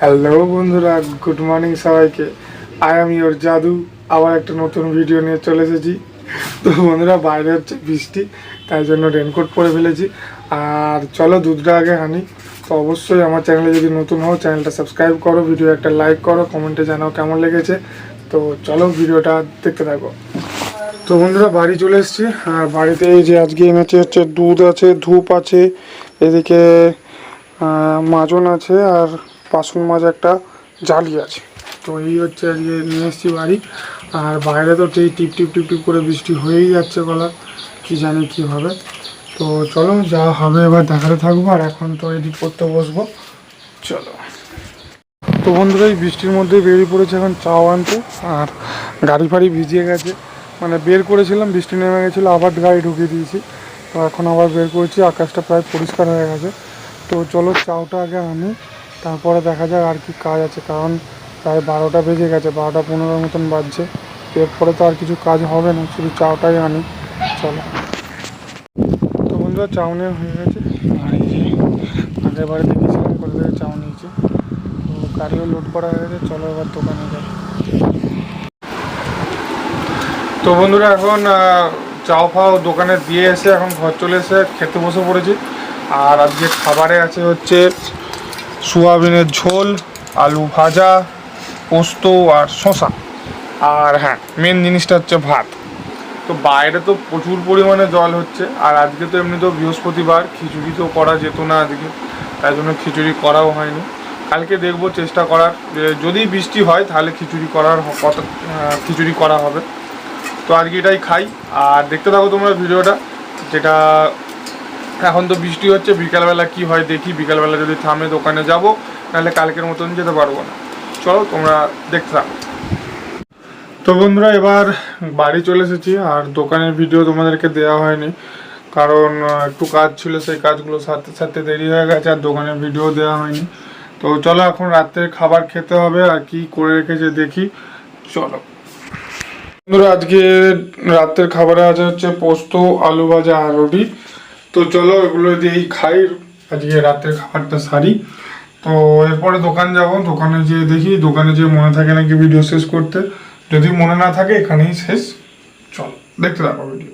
Hello বন্ধুরা good morning সবাইকে। I am your Jadu. আবার একটা নতুন ভিডিও নিয়ে চলে এসেছি। তো বন্ধুরা, বাইরে হচ্ছে বৃষ্টি, তাই জন্য রেনকোট পরে ফেলেছি। আর চলো দুধটা আগে হানি। তো অবশ্যই আমার চ্যানেলে যদি নতুন হও চ্যানেলটা সাবস্ক্রাইব করো ভিডিও একটা লাইক করো কমেন্টে জানাও কেমন লেগেছে। তো চলো ভিডিওটা দেখতে থাকো। তো বন্ধুরা, বাড়ি চলে এসেছি। আর বাড়িতে এই যে আজকে এনেছে হচ্ছে দুধ আছে, ধূপ আছে, এদিকে মাজন আছে আর বাসন মাছ একটা জালি আছে। তো এই হচ্ছে আজকে নিয়ে এসেছি বাড়ি। আর বাইরে তো সেই টিপ টিপ টিপ টিপ করে বৃষ্টি হয়েই যাচ্ছে গলা, কি জানি কি হবে। তো চলো, যা হবে এবার দেখাতে থাকব আর এখন তো এডিট করতে বসবো। চলো। তো বন্ধুরা, এই বৃষ্টির মধ্যে বেরিয়ে পড়েছে এখন চাও আনতে আর গাড়ি ফাড়ি ভিজিয়ে গেছে। মানে বের করেছিলাম, বৃষ্টি নেমে গেছিল, আবার গাড়ি ঢুকিয়ে দিয়েছি। তো এখন আবার বের করেছি, আকাশটা প্রায় পরিষ্কার হয়ে গেছে। তো চলো চাউটা আগে আনি, তারপরে দেখা যাক আর কি কাজ আছে, কারণ প্রায় বারোটা বেজে গেছে, বারোটা পনেরোর মতন বাজছে। এরপরে তো আর কিছু কাজ হবে না, শুধু চাউটাই আনি, চলো। তো বন্ধুরা, চাউ নেওয়া হয়ে গেছে। আর এই যে আগের বারে দেখেছিলাম থেকে চাউ নিয়েছি। তো গাড়িও লোড করা হয়ে গেছে, চলো এবার দোকানে যাই। তো বন্ধুরা, এখন চাও ফাও দোকানে দিয়ে এসে এখন ঘর চলে এসে খেতে বসে পড়েছি। আর আজকে খাবারে আছে হচ্ছে সোয়াবিনের ঝোল, আলু ভাজা, পোস্ত আর শশা আর হ্যাঁ মেন জিনিসটা হচ্ছে ভাত। তো বাইরে তো প্রচুর পরিমাণে জল হচ্ছে, আর আজকে তো এমনি তো বৃহস্পতিবার, খিচুড়ি তো করা যেত না আজকে, তাই জন্য খিচুড়ি করাও হয়নি। কালকে দেখব চেষ্টা করার যদি বৃষ্টি হয় তাহলে খিচুড়ি করার কথা খিচুড়ি করা হবে। তো আজকে এটাই খাই, আর দেখতে থাকো তোমরা ভিডিওটা, যেটা এখন তো বৃষ্টি হচ্ছে, বিকালবেলা কি হয় দেখি, বিকালবেলা যদি থামে দোকানে যাব নাহলে কালকের মতন যেতে পারব না। চলো, তোমরা দেখতে থাকো। তো বন্ধুরা, এবার বাড়ি চলে এসেছি, আর দোকানের ভিডিও তোমাদেরকে দেওয়া হয়নি, কারণ একটু কাজ ছিল, সেই কাজগুলো সাথে সাথে দেরি হয়ে গেছে, আর দোকানের ভিডিও দেওয়া হয়নি। তো চলো, এখন রাত্রের খাবার খেতে হবে, আর কি করে রেখেছে দেখি। চলো। বন্ধুরা, আজকে রাতের খাবারে আছে হচ্ছে পোস্ত, আলু ভাজা, আর রুটি। তো চলো এগুলো দিয়েই খাই। আজকে রাতের খাবারটা সারি। তো এরপরে দোকান যাব। দোকানে যেয়ে দেখি, দোকানে যেয়ে মনে থাকে নাকি ভিডিও শেষ করতে। যদি মনে না থাকে, এখানেই শেষ। চল, দেখতে থাকো ভিডিও